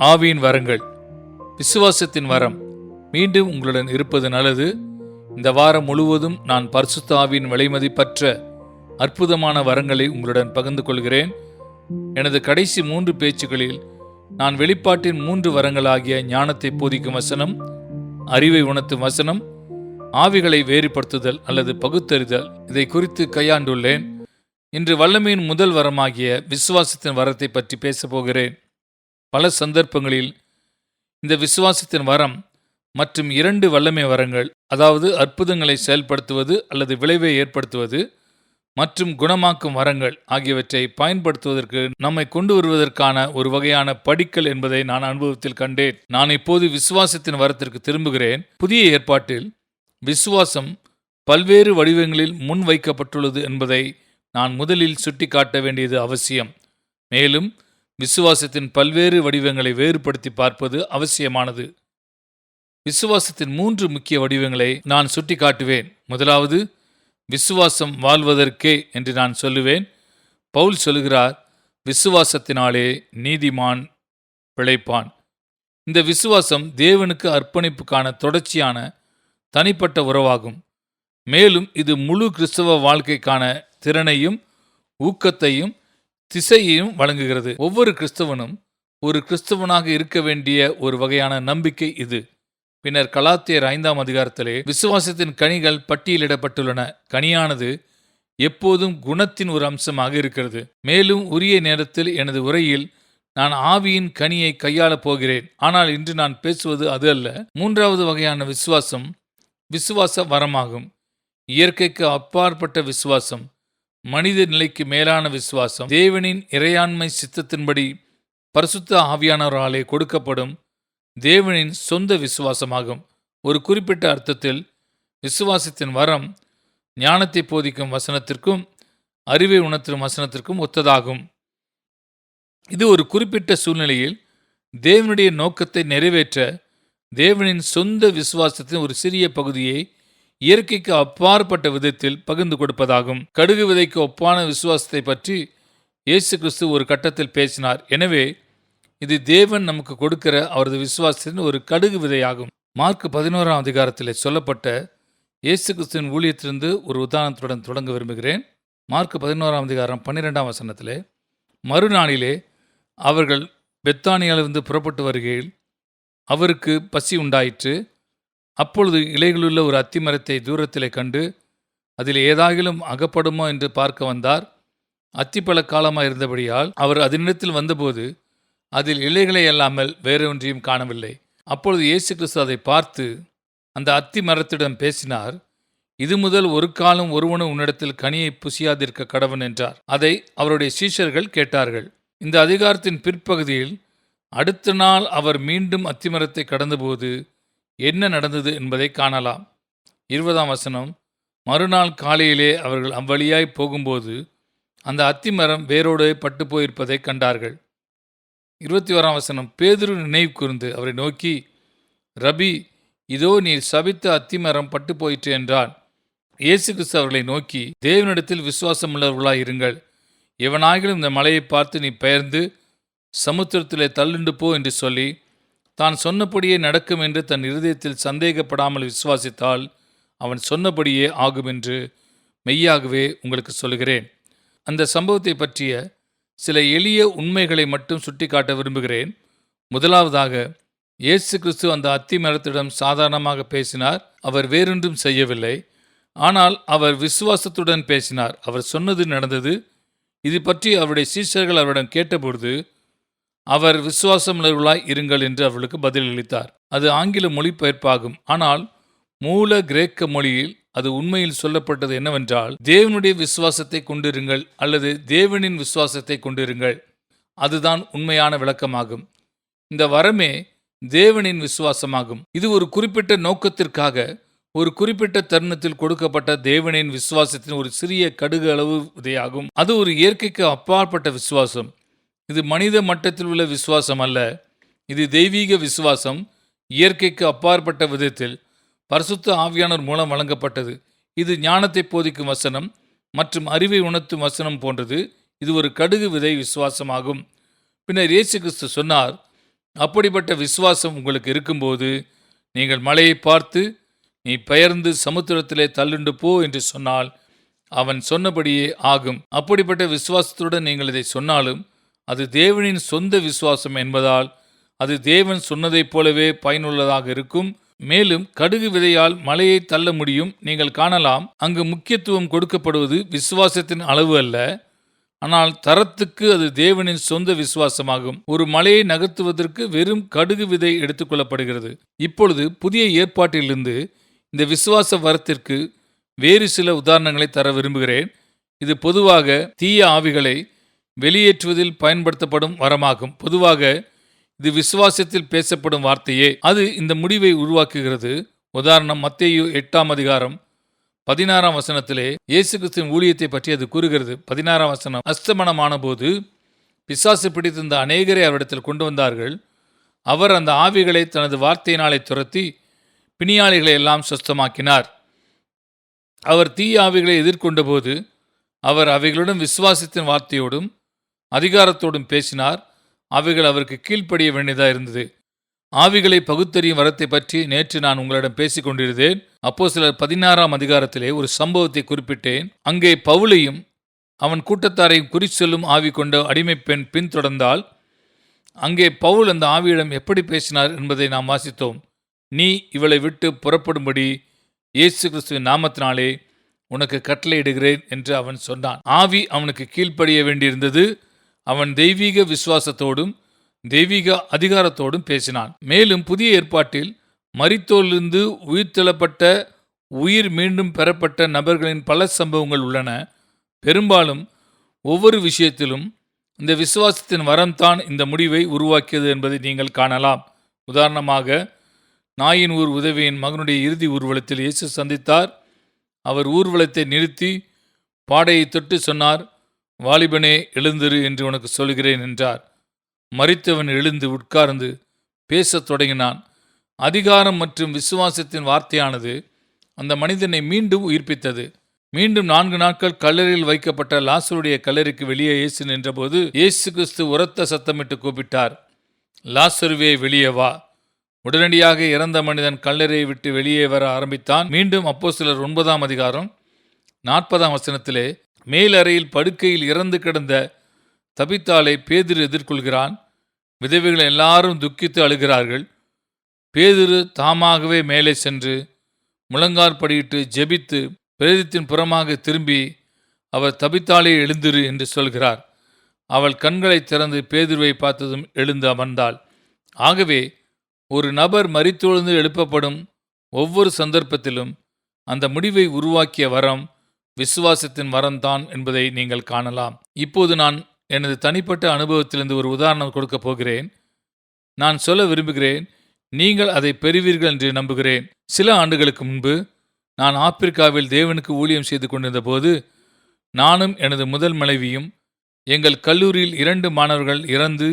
ஆவியின் வரங்கள். விசுவாசத்தின் வரம். மீண்டும் உங்களுடன் இருப்பது நல்லது. இந்த வாரம் முழுவதும் நான் பரிசுத்த ஆவியின் விலைமதிப்பற்ற அற்புதமான வரங்களை உங்களுடன் பகிர்ந்து கொள்கிறேன். எனது கடைசி மூன்று பேச்சுகளில் நான் வெளிப்பாட்டின் மூன்று வரங்களாகிய ஞானத்தை போதிக்கும் வசனம் அறிவை உணர்த்தும் வசனம் ஆவிகளை வேறுபடுத்துதல் அல்லது பகுத்தறிதல் இதை குறித்து கையாண்டுள்ளேன். இன்று வல்லமையின் முதல் வரமாகிய விசுவாசத்தின் வரத்தை பற்றி பேசப் போகிறேன். பல சந்தர்ப்பங்களில் இந்த விசுவாசத்தின் வரம் மற்றும் இரண்டு வல்லமை வரங்கள் அதாவது அற்புதங்களை செயல்படுத்துவது அல்லது விளைவை ஏற்படுத்துவது மற்றும் குணமாக்கும் வரங்கள் ஆகியவற்றை பயன்படுத்துவதற்கு நம்மை கொண்டு வருவதற்கான ஒரு வகையான படிக்கல் என்பதை நான் அனுபவத்தில் கண்டேன். நான் இப்போது விசுவாசத்தின் வரத்திற்கு திரும்புகிறேன். புதிய ஏற்பாட்டில் விசுவாசம் பல்வேறு வடிவங்களில் முன் வைக்கப்பட்டுள்ளது என்பதை நான் முதலில் சுட்டிக்காட்ட வேண்டியது அவசியம். மேலும் விசுவாசத்தின் பல்வேறு வடிவங்களை வேறுபடுத்தி பார்ப்பது அவசியமானது. விசுவாசத்தின் மூன்று முக்கிய வடிவங்களை நான் சுட்டிக்காட்டுவேன். முதலாவது விசுவாசம் வாழ்வதற்கே என்று நான் சொல்லுவேன். பவுல் சொல்லுகிறார் விசுவாசத்தினாலே நீதிமான் பிழைப்பான். இந்த விசுவாசம் தேவனுக்கு அர்ப்பணிப்புக்கான தொடர்ச்சியான தனிப்பட்ட உறவாகும். மேலும் இது முழு கிறிஸ்தவ வாழ்க்கைக்கான திறனையும் ஊக்கத்தையும் திசையையும் வழங்குகிறது. ஒவ்வொரு கிறிஸ்தவனும் ஒரு கிறிஸ்தவனாக இருக்க வேண்டிய ஒரு வகையான நம்பிக்கை இது. பின்னர் கலாத்தியர் ஐந்தாம் அதிகாரத்திலே விசுவாசத்தின் கனிகள் பட்டியலிடப்பட்டுள்ளன. கனியானது எப்போதும் குணத்தின் ஒரு அம்சமாக இருக்கிறது. மேலும் உரிய நேரத்தில் எனது உரையில் நான் ஆவியின் கனியை கையாளப் போகிறேன். ஆனால் இன்று நான் பேசுவது அது அல்ல. மூன்றாவது வகையான விசுவாசம் விசுவாச வரமாகும். இயற்கைக்கு அப்பாற்பட்ட விசுவாசம். மனித நிலைக்கு மேலான விசுவாசம் தேவனின் இறையாண்மை சித்தத்தின்படி பரிசுத்த ஆவியானவராலே கொடுக்கப்படும் தேவனின் சொந்த விசுவாசமாகும். ஒரு குறிப்பிட்ட அர்த்தத்தில் விசுவாசத்தின் வரம் ஞானத்தை போதிக்கும் வசனத்திற்கும் அறிவை உணர்த்தும் வசனத்திற்கும் ஒத்ததாகும். இது ஒரு குறிப்பிட்ட சூழ்நிலையில் தேவனுடைய நோக்கத்தை நிறைவேற்ற தேவனின் சொந்த விசுவாசத்தின் ஒரு சிறிய பகுதியை இயற்கைக்கு அப்பாற்பட்ட விதத்தில் பகிர்ந்து கொடுப்பதாகும். கடுகு விதைக்கு ஒப்பான விசுவாசத்தை பற்றி இயேசு கிறிஸ்து ஒரு கட்டத்தில் பேசினார். எனவே இது தேவன் நமக்கு கொடுக்கிற அவரது விசுவாசத்தின் ஒரு கடுகு விதையாகும். மார்க் பதினோராம் அதிகாரத்தில் சொல்லப்பட்ட இயேசு கிறிஸ்துவின் ஊழியத்திலிருந்து ஒரு உதாரணத்துடன் தொடங்க விரும்புகிறேன். மார்க் பதினோராம் அதிகாரம் பன்னிரெண்டாம் வசனத்திலே மறுநாளிலே அவர்கள் பெத்தானியாவிலிருந்து புறப்பட்டு வருகையில் அவருக்கு பசி உண்டாயிற்று. அப்பொழுது இலைகளுள்ள ஒரு அத்திமரத்தை தூரத்திலே கண்டு அதில் ஏதாகிலும் அகப்படுமோ? என்று பார்க்க வந்தார். அத்திப்பழ காலமாக இருந்தபடியால் அவர் அதனிடத்தில் வந்தபோது அதில் இலைகளை அல்லாமல் வேறொன்றையும் காணவில்லை. அப்பொழுது இயேசு கிறிஸ்து அதை பார்த்து அந்த அத்தி மரத்திடம் பேசினார் இது முதல் ஒரு காலம் ஒருவனும் உன்னிடத்தில் கனியை புசியாதிருக்க கடவன் என்றார். அதை அவருடைய சீஷர்கள் கேட்டார்கள். இந்த அதிகாரத்தின் பிற்பகுதியில் அடுத்த நாள் அவர் மீண்டும் அத்திமரத்தை கடந்தபோது என்ன நடந்தது என்பதை காணலாம். இருபதாம் வசனம் மறுநாள் காலையிலே அவர்கள் அவ்வழியாய் போகும்போது அந்த அத்திமரம் வேரோடு பட்டு போயிருப்பதை கண்டார்கள். இருபத்தி ஓராம் வசனம் பேதுரு நினைவு கூர்ந்து அவரை நோக்கி ரபி இதோ நீர் சபித்த அத்திமரம் பட்டு போயிற்று என்றான். இயேசு கிறிஸ்து அவர்களை நோக்கி தேவனிடத்தில் விசுவாசம் உள்ளவர்களாய் இருங்கள். எவனாகிலும் இந்த மலையை பார்த்து நீ பெயர்ந்து சமுத்திரத்திலே தள்ளுண்டு போ என்று சொல்லி தான் சொன்னபடியே நடக்கும் என்று தன் இருதயத்தில் சந்தேகப்படாமல் விசுவாசித்தால் அவன் சொன்னபடியே ஆகும் என்று மெய்யாகவே உங்களுக்கு சொல்கிறேன் அந்த சம்பவத்தை பற்றிய சில எளிய உண்மைகளை மட்டும் சுட்டிக்காட்ட விரும்புகிறேன். முதலாவதாக இயேசு கிறிஸ்து அந்த அத்தி மரத்திடம் சாதாரணமாக பேசினார் அவர் வேறொன்றும் செய்யவில்லை. ஆனால் அவர் விசுவாசத்துடன் பேசினார் அவர் சொன்னது நடந்தது. இது பற்றி அவருடைய சீஷர்கள் அவரிடம் கேட்டபொழுது அவர் விசுவாசமுள்ளவர்களாய் இருங்கள் என்று அவர்களுக்கு பதிலளித்தார். அது ஆங்கில மொழிபெயர்ப்பாகும் ஆனால் மூல கிரேக்க மொழியில் அது உண்மையில் சொல்லப்பட்டது என்னவென்றால் தேவனுடைய விசுவாசத்தை கொண்டிருங்கள் அல்லது தேவனின் விசுவாசத்தை கொண்டிருங்கள். அதுதான் உண்மையான விளக்கமாகும். இந்த வரமே தேவனின் விசுவாசமாகும். இது ஒரு குறிப்பிட்ட நோக்கத்திற்காக ஒரு குறிப்பிட்ட தருணத்தில் கொடுக்கப்பட்ட தேவனின் விசுவாசத்தின் ஒரு சிறிய கடுகு அளவு விதையாகும் அது ஒரு இயற்கைக்கு அப்பாற்பட்ட விசுவாசம். இது மனித மட்டத்தில் உள்ள விசுவாசம் அல்ல. இது தெய்வீக விசுவாசம் இயற்கைக்கு அப்பாற்பட்ட விதத்தில் பரிசுத்த ஆவியானவர் மூலம் வழங்கப்பட்டது. இது ஞானத்தை போதிக்கும் வசனம் மற்றும் அறிவை உணர்த்தும் வசனம் போன்றது. இது ஒரு கடுகு விதை விசுவாசமாகும். பின்னர் இயேசு கிறிஸ்து சொன்னார் அப்படிப்பட்ட விசுவாசம் உங்களுக்கு இருக்கும்போது நீங்கள் மலையை பார்த்து நீ பெயர்ந்து சமுத்திரத்திலே தள்ளுண்டு போ என்று சொன்னால் அவன் சொன்னபடியே ஆகும். அப்படிப்பட்ட விசுவாசத்துடன் நீங்கள் இதை சொன்னாலும் அது தேவனின் சொந்த விசுவாசம் என்பதால் அது தேவன் சொன்னதைப் போலவே பயனுள்ளதாக இருக்கும். மேலும் கடுகு விதையால் மலையை தள்ள முடியும் நீங்கள் காணலாம். அங்கு முக்கியத்துவம் கொடுக்கப்படுவது விசுவாசத்தின் அளவு அல்ல. ஆனால் தரத்துக்கு அது தேவனின் சொந்த விசுவாசமாகும். ஒரு மலையை நகர்த்துவதற்கு வெறும் கடுகு விதை எடுத்துக்கொள்ளப்படுகிறது இப்பொழுது புதிய ஏற்பாட்டிலிருந்து இந்த விசுவாச வரத்திற்கு வேறு சில உதாரணங்களை தர விரும்புகிறேன். இது பொதுவாக தீய ஆவிகளை வெளியேற்றுவதில் பயன்படுத்தப்படும் வரமாகும். பொதுவாக இது விசுவாசத்தில் பேசப்படும் வார்த்தையே. அது இந்த முடிவை உருவாக்குகிறது. உதாரணம் மத்தேயு எட்டாம் அதிகாரம் பதினாறாம் வசனத்திலே இயேசு கிறிஸ்துவின் ஊழியத்தை பற்றி அது கூறுகிறது. பதினாறாம் வசனம் அஸ்தமனமான போது பிசாசு பிடித்திருந்த அநேகரை அவரிடத்தில் கொண்டு வந்தார்கள். அவர் அந்த ஆவிகளை தனது வார்த்தையினாலே துரத்தி பிணியாளிகளை எல்லாம் சுஸ்தமாக்கினார். அவர் தீய ஆவிகளை எதிர்கொண்ட போது அவர் அவைகளுடன் விசுவாசத்தின் வார்த்தையோடும் அதிகாரத்தோடும் பேசினார். அவைகள் அவருக்கு கீழ்ப்படிய வேண்டியதாக இருந்தது. ஆவிகளை பகுத்தறியும் வரத்தை பற்றி நேற்று நான் உங்களிடம் பேசிக் கொண்டிருந்தேன். அப்போ சிலர் பதினாறாம் அதிகாரத்திலே ஒரு சம்பவத்தை குறிப்பிட்டேன். அங்கே பவுலையும் அவன் கூட்டத்தாரையும் குறி சொல்லும் ஆவி கொண்ட அடிமை பெண் பின்தொடர்ந்தால் அங்கே பவுல் அந்த ஆவியிடம் எப்படி பேசினார் என்பதை நாம் வாசித்தோம். நீ இவளை விட்டு புறப்படும்படி இயேசு கிறிஸ்துவின் நாமத்தினாலே உனக்கு கட்டளையிடுகிறேன் என்று அவன் சொன்னான். ஆவி அவனுக்கு கீழ்ப்படிய வேண்டியிருந்தது. அவன் தெய்வீக விசுவாசத்தோடும் தெய்வீக அதிகாரத்தோடும் பேசினான். மேலும் புதிய ஏற்பாட்டில் மரித்தோலிருந்து உயிர்த்தெழப்பட்ட உயிர் மீண்டும் பெறப்பட்ட நபர்களின் பல சம்பவங்கள் உள்ளன. பெரும்பாலும் ஒவ்வொரு விஷயத்திலும் இந்த விசுவாசத்தின் வரம்தான் இந்த முடிவை உருவாக்கியது என்பதை நீங்கள் காணலாம். உதாரணமாக நாயின் ஊர் உதவியின் மகனுடைய இறுதி ஊர்வலத்தில் இயேசு சந்தித்தார். அவர் ஊர்வலத்தை நிறுத்தி பாடையை தொட்டு சொன்னார். வாலிபனே எழுந்திரு என்று உனக்கு சொல்கிறேன் என்றார். மறித்தவன் எழுந்து உட்கார்ந்து பேசத் தொடங்கினான். அதிகாரம் மற்றும் விசுவாசத்தின் வார்த்தையானது அந்த மனிதனை மீண்டும் உயிர்ப்பித்தது. மீண்டும் நான்கு நாட்கள் கல்லறையில் வைக்கப்பட்ட லாசருடைய கல்லறைக்கு வெளியே இயேசு நின்றபோது இயேசு கிறிஸ்து உரத்த சத்தமிட்டு கூப்பிட்டார். லாசருவே வெளியே வா. உடனடியாக இறந்த மனிதன் கல்லறையை விட்டு வெளியே வர ஆரம்பித்தான். மீண்டும் அப்போ சிலர் ஒன்பதாம் அதிகாரம் நாற்பதாம் வசனத்திலே மேலறையில் படுக்கையில் இறந்து கிடந்த தபித்தாலை பேதிரு எதிர்கொள்கிறான். விதவைகள் எல்லாரும் துக்கித்து அழுகிறார்கள். பேதிரு தாமாகவே மேலே சென்று முழங்காற்படியிட்டு ஜெபித்து பிரேதத்தின் புறமாக திரும்பி அவர் தபித்தாலே எழுந்திரு என்று சொல்கிறார். அவள் கண்களை திறந்து பேதுருவை பார்த்ததும் எழுந்து அமர்ந்தாள். ஆகவே ஒரு நபர் மறித்தொழுந்து எழுப்பப்படும் ஒவ்வொரு சந்தர்ப்பத்திலும் அந்த முடிவை உருவாக்கிய வரம் விசுவாசத்தின் வரம்தான் என்பதை நீங்கள் காணலாம். இப்போது நான் எனது தனிப்பட்ட அனுபவத்திலிருந்து ஒரு உதாரணம் கொடுக்கப் போகிறேன். நான் சொல்ல விரும்புகிறேன் நீங்கள் அதை பெறுவீர்கள் என்று நம்புகிறேன். சில ஆண்டுகளுக்கு முன்பு நான் ஆப்பிரிக்காவில் தேவனுக்கு ஊழியம் செய்து கொண்டிருந்த போது நானும் எனது முதல் மனைவியும் எங்கள் கல்லூரியில் இரண்டு மாணவர்கள் இறந்து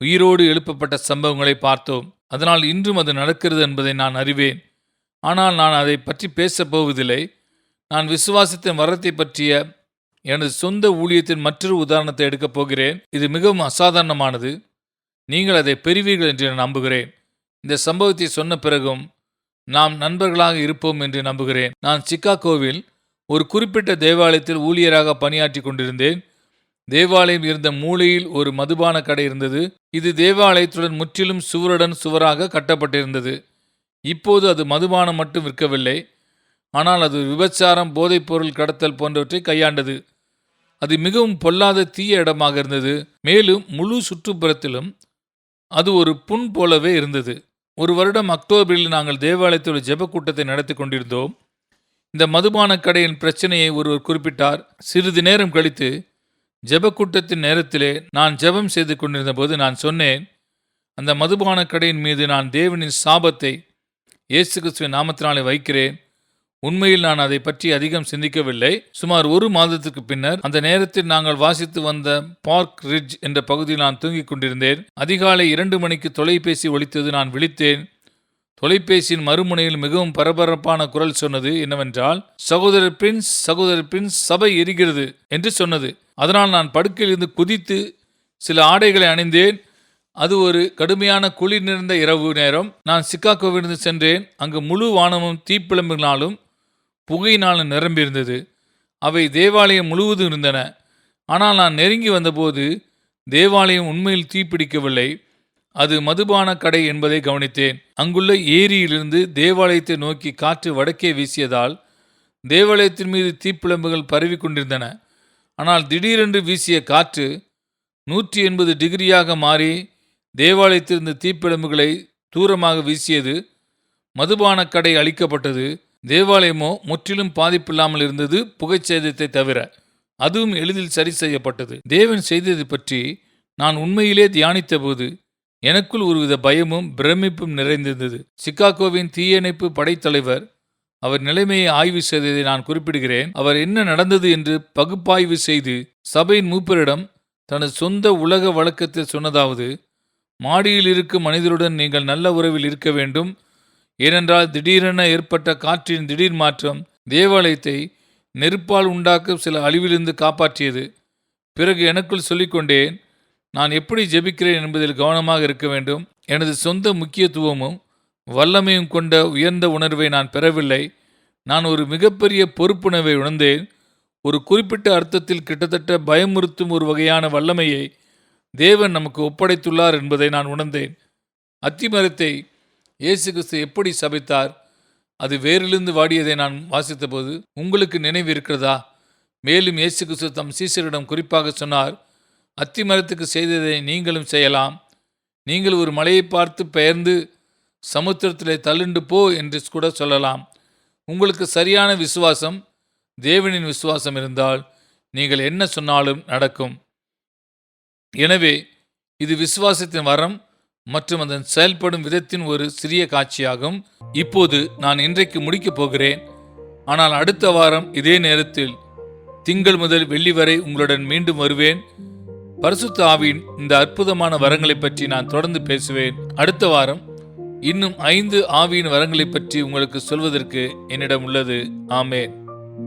உயிரோடு எழுப்பப்பட்ட சம்பவங்களை பார்த்தோம். அதனால் இன்றும் அது நடக்கிறது என்பதை நான் அறிவேன். ஆனால் நான் அதை பற்றி பேசப்போவதில்லை நான் விசுவாசத்தின் வரத்தை பற்றிய எனது சொந்த ஊழியத்தின் மற்றொரு உதாரணத்தை எடுக்கப் போகிறேன். இது மிகவும் அசாதாரணமானது. நீங்கள் அதை பெறுவீர்கள் என்று நான் நம்புகிறேன். இந்த சம்பவத்தை சொன்ன பிறகும் நாம் நண்பர்களாக இருப்போம் என்று நம்புகிறேன். நான் சிக்காகோவில் ஒரு குறிப்பிட்ட தேவாலயத்தில் ஊழியராக பணியாற்றி கொண்டிருந்தேன். தேவாலயம் இருந்த மூலையில் ஒரு மதுபான கடை இருந்தது. இது தேவாலயத்துடன் முற்றிலும் சுவருடன் சுவராக கட்டப்பட்டிருந்தது. இப்போது அது மதுபானம் மட்டும் விற்கவில்லை. ஆனால் அது விபச்சாரம் போதைப்பொருள் கடத்தல் போன்றவற்றை கையாண்டது. அது மிகவும் பொல்லாத தீய இடமாக இருந்தது. மேலும் முழு சுற்றுப்புறத்திலும் அது ஒரு புண் போலவே இருந்தது. ஒரு வருடம் அக்டோபரில் நாங்கள் தேவாலயத்தோட ஜெப கூட்டத்தை நடத்தி கொண்டிருந்தோம். இந்த மதுபான கடையின் பிரச்சனையை ஒருவர் குறிப்பிட்டார். சிறிது நேரம் கழித்து ஜெப கூட்டத்தின் நேரத்திலே நான் ஜெபம் செய்து கொண்டிருந்த போது நான் சொன்னேன் அந்த மதுபான கடையின் மீது நான் தேவனின் சாபத்தை இயேசு கிறிஸ்துவின் நாமத்தினாலே வைக்கிறேன். உண்மையில் நான் அதை பற்றி அதிகம் சிந்திக்கவில்லை. சுமார் ஒரு மாதத்துக்கு பின்னர் அந்த நேரத்தில் நாங்கள் வாசித்து வந்த பார்க் ரிட்ஜ் என்ற பகுதியில் நான் தூங்கிக் கொண்டிருந்தேன். அதிகாலை இரண்டு மணிக்கு தொலைபேசி ஒழித்தது நான் விழித்தேன். தொலைபேசியின் மறுமுனையில் மிகவும் பரபரப்பான குரல் சொன்னது என்னவென்றால் சகோதரர் பிரின்ஸ் சகோதரர் பிரின்ஸ் சபை எரிகிறது என்று சொன்னது. அதனால் நான் படுக்கையிலிருந்து குதித்து சில ஆடைகளை அணிந்தேன். அது ஒரு கடுமையான குளிர் நிறைந்த இரவு நேரம். நான் சிக்காகோவிலிருந்து சென்றேன். அங்கு முழு வானமும் தீப்பிழம்புகளாலும் புகையினால் நிரம்பியிருந்தது. அவை தேவாலயம் முழுவதும் இருந்தன. ஆனால் நான் நெருங்கி வந்தபோது தேவாலயம் உண்மையில் தீப்பிடிக்கவில்லை. அது மதுபான கடை என்பதை கவனித்தேன். அங்குள்ள ஏரியிலிருந்து தேவாலயத்தை நோக்கி காற்று வடக்கே வீசியதால் தேவாலயத்தின் மீது தீப்பிழம்புகள் பரவி கொண்டிருந்தன. ஆனால் திடீரென்று வீசிய காற்று நூற்றி எண்பது டிகிரியாக மாறி தேவாலயத்திலிருந்து தீப்பிழம்புகளை தூரமாக வீசியது. மதுபான கடை அழிக்கப்பட்டது. தேவாலயமோ முற்றிலும் பாதிப்பில்லாமல் இருந்தது புகைச்சேதத்தை தவிர. அதுவும் எளிதில் சரி செய்யப்பட்டது. தேவன் செய்தது பற்றி நான் உண்மையிலே தியானித்தபோது எனக்குள் ஒருவித பயமும் பிரமிப்பும் நிறைந்திருந்தது. சிகாகோவின் தீயணைப்பு படைத்தலைவர் அவர் நிலைமையை ஆய்வு செய்ததை நான் குறிப்பிடுகிறேன். அவர் என்ன நடந்தது என்று பகுப்பாய்வு செய்து சபையின் மூப்பரிடம் தனது சொந்த உலக வழக்கத்தில் சொன்னதாவது மாடியில் இருக்கும் மனிதருடன் நீங்கள் நல்ல உறவில் இருக்க வேண்டும். ஏனென்றால் திடீரென ஏற்பட்ட காற்றின் திடீர் மாற்றம் தேவாலயத்தை நெருப்பால் உண்டாக்கும் சில அழிவிலிருந்து காப்பாற்றியது. பிறகு எனக்குள் சொல்லிக்கொண்டேன் நான் எப்படி ஜெபிக்கிறேன் என்பதில் கவனமாக இருக்க வேண்டும். எனது சொந்த முக்கியத்துவமும் வல்லமையும் கொண்ட உயர்ந்த உணர்வை நான் பெறவில்லை. நான் ஒரு மிகப்பெரிய பொறுப்புணர்வை உணர்ந்தேன். ஒரு குறிப்பிட்ட அர்த்தத்தில் கிட்டத்தட்ட பயமுறுத்தும் ஒரு வகையான வல்லமையை தேவன் நமக்கு ஒப்படைத்துள்ளார் என்பதை நான் உணர்ந்தேன். அத்திமரத்தை இயேசு கிறிஸ்து எப்படி சபித்தார்? அது வேரிலிருந்து வாடியதை நான் வாசித்தபோது உங்களுக்கு நினைவு இருக்கிறதா மேலும் இயேசு கிறிஸ்து தம் சீசரிடம் குறிப்பாக சொன்னார் அத்திமரத்துக்கு செய்ததை நீங்களும் செய்யலாம். நீங்கள் ஒரு மலையை பார்த்து பெயர்ந்து சமுத்திரத்திலே தள்ளுண்டு போ என்று கூட சொல்லலாம். உங்களுக்கு சரியான விசுவாசம் தேவனின் விசுவாசம் இருந்தால் நீங்கள் என்ன சொன்னாலும் நடக்கும். எனவே இது விசுவாசத்தின் வரம் மற்றும் அதன் செயல்படும் விதத்தின் ஒரு சிறிய காட்சியாகும். இப்போது நான் இன்றைக்கு முடிக்கப் போகிறேன். ஆனால் அடுத்த வாரம் இதே நேரத்தில் திங்கள் முதல் வெள்ளி வரை உங்களுடன் மீண்டும் வருவேன். பரிசுத்த ஆவியின் இந்த அற்புதமான வரங்களை பற்றி நான் தொடர்ந்து பேசுவேன். அடுத்த வாரம் இன்னும் ஐந்து ஆவியின் வரங்களை பற்றி உங்களுக்கு சொல்வதற்கு என்னிடம் உள்ளது. ஆமேன்.